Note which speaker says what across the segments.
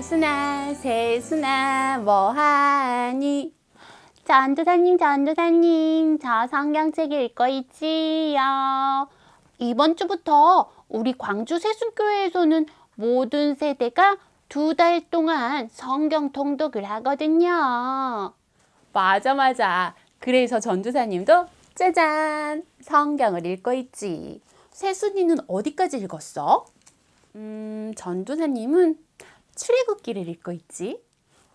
Speaker 1: 세순아, 세순아, 뭐하니? 전도사님, 전도사님, 저 성경책 읽고 있지요. 이번 주부터 우리 광주 세순교회에서는 모든 세대가 두 달 동안 성경 통독을 하거든요. 맞아, 맞아. 그래서 전도사님도 짜잔! 성경을 읽고 있지. 세순이는 어디까지 읽었어? 음, 전도사님은 출애굽기를 읽고 있지.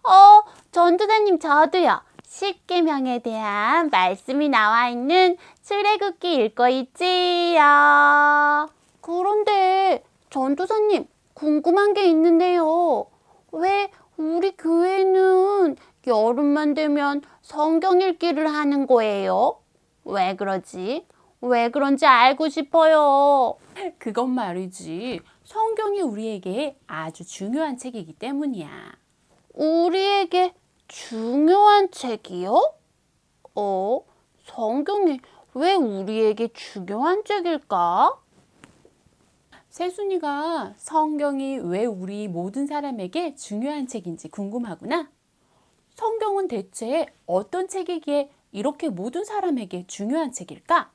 Speaker 1: 어, 전도사님 저도요. 십계명에 대한 말씀이 나와 있는 출애굽기 읽고 있지요. 그런데 전도사님 궁금한 게 있는데요. 왜 우리 교회는 여름만 되면 성경 읽기를 하는 거예요? 왜 그러지? 왜 그런지 알고 싶어요. 그건 말이지. 성경이 우리에게 아주 중요한 책이기 때문이야. 우리에게 중요한 책이요? 어, 성경이 왜 우리에게 중요한 책일까? 세순이가 성경이 왜 우리 모든 사람에게 중요한 책인지 궁금하구나. 성경은 대체 어떤 책이기에 이렇게 모든 사람에게 중요한 책일까?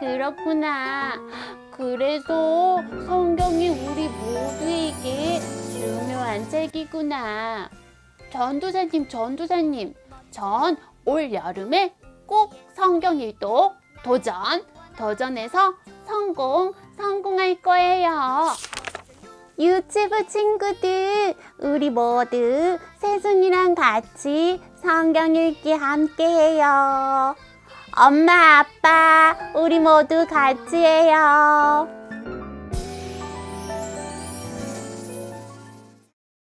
Speaker 1: 그렇구나. 그래서 성경이 우리 모두에게 중요한 책이구나. 전도사님, 전도사님, 전 올 여름에 꼭 성경 읽도 도전, 도전해서 성공, 성공할 거예요. 유치부 친구들, 우리 모두 세순이랑 같이 성경 읽기 함께 해요. 엄마, 아빠, 우리 모두 같이 해요.